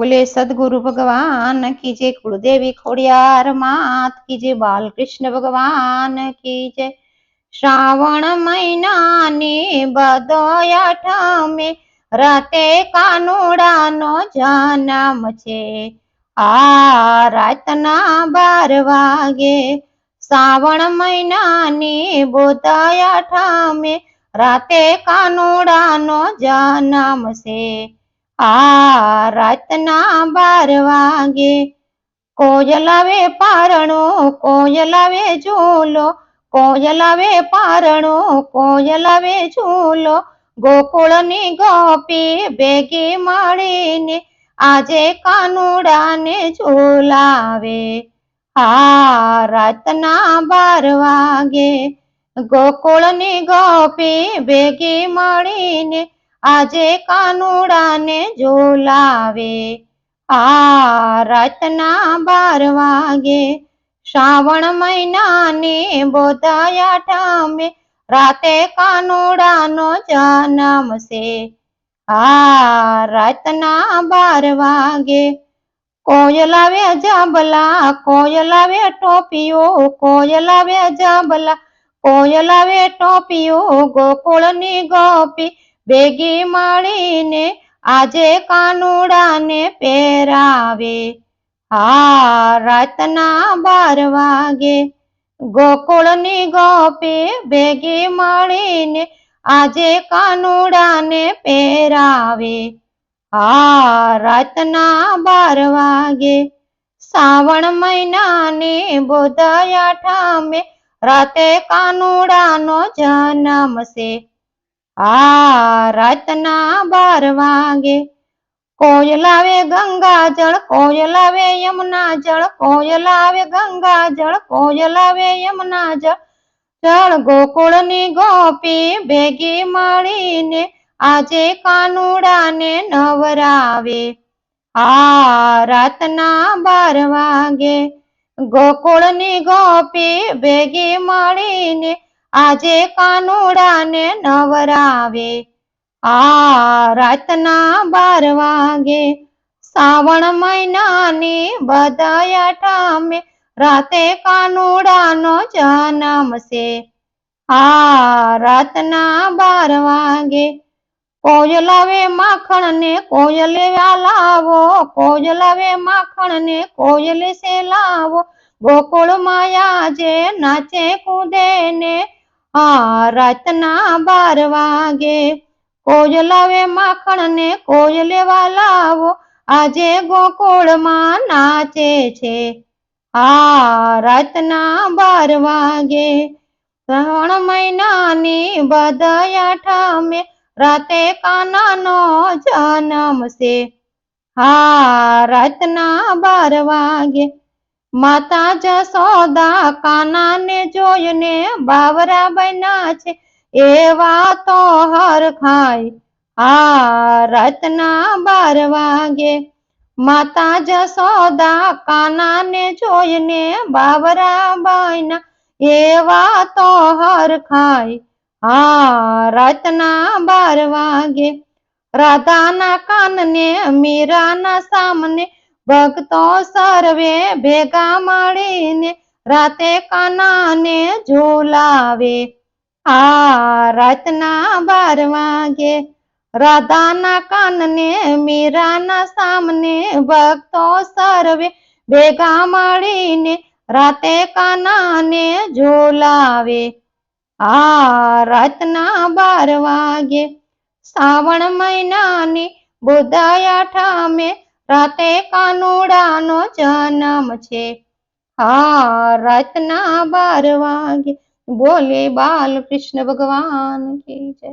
બોલે, સદગુરુ ભગવાન કી જય કુળદેવી ખોડિયાર માત કી જય બાલકૃષ્ણ ભગવાન કી જય શ્રાવણ મહિનાની બધો અઠમે રાતે કાનુડાનો જન્મ છે. આ રાતના બાર વાગે શ્રાવણ મહિનાની બોધ અઠમે રાતે કાનુડાનો જન્મ છે. આ રાતના બાર વાગે કોયલાવે પારણો કોયલાવે ઝૂલો કોયલાવે પારણો કોયલાવે ઝૂલો. ગોકુળની ગોપી ભેગી મળીને આજે કાનુડાને ઝૂલાવે. આ રાતના બાર વાગે ગોકુળની ગોપી ભેગી મળીને આજે કાનુડાને ઝોલાવે આ રાતના બાર વાગે, શ્રાવણ મહિનાની બોધાયા ઠામે, રાતે કાનુડાનો જન્મ છે. આ રાતના બાર વાગે કોયલાવે જાંબલા કોયલાવે ટોપીઓ કોયલાવે જાંબલા કોયલાવે ટોપીઓ ગોકુળની ગોપી ભેગી મળીને આજે કાનુડાને પહેરાવે. હા, રાતના બાર વાગે ગોકુળની ગોપી ભેગી મળીને આજે કાનુડાને પહેરાવે. હા, રાતના બાર વાગે શ્રાવણ મહિનાની બોધયા ઠામે રાતે કાનુડાનો જન્મ છે આ રાતના બાર વાગે. કોયલાવે ગંગા જળ કોયલાવે યમુના જળ કોયલાવે ગંગા જળ કોયલાવે યમુના જળ. જળ ગોકુળની ગોપી ભેગી મળીને આજે કાનુડાને નવરાવે. આ રાતના બાર વાગે ગોકુળની ગોપી ભેગી મળીને આજે કાનુડાને નવરાવે. આ રાતના બાર વાગે શ્રાવણ મહિનાની બધા ઠામે રાતે કાનુડાનો જન્મ છે. આ રાતના બાર વાગે કોયલાવે માખણ ને કોયલે લાવો કોયલાવે માખણ ને કોયલે સે લાવો. ગોકુળ માયા જે નાચે કૂદે ને આ રાતના બાર વાગે. કોયલાવે માખણ ને કોયલે લાવો આજે ગોકુળમાં નાચે છે. આ રાતના બાર વાગે. ત્રણ મહિનાની બદયા ઠામે, રાતે કાનાનો જન્મ છે હા રાતના બાર વાગે. માતા જસોદા કાનાને જોઈને બાવરા બન્યા છે. એવા તો હર ખાય, આ રાતના બાર વાગે. માતા જસોદા કાનાને જોઈને બાવરા બન્યા એવા તો હર ખાય, આ રાતના બાર વાગે. રાધાના કાનને મીરાના સામને ભક્તો સર્વે ભેગા મળીને રાતે કાનાને ઝોલાવે. આ રાતના બાર વાગે રાધાના કાનને, મીરાના સામને ભક્તો સર્વે ભેગા મળીને રાતે કાનાને ઝોલાવે. આ રાતના બાર વાગે શ્રાવણ મહિનાની બુધાયા ઠામે રાતે કાનુડાનો જન્મ છે. હા રાતના બાર વાગે બોલે બાલકૃષ્ણ ભગવાન કી જય.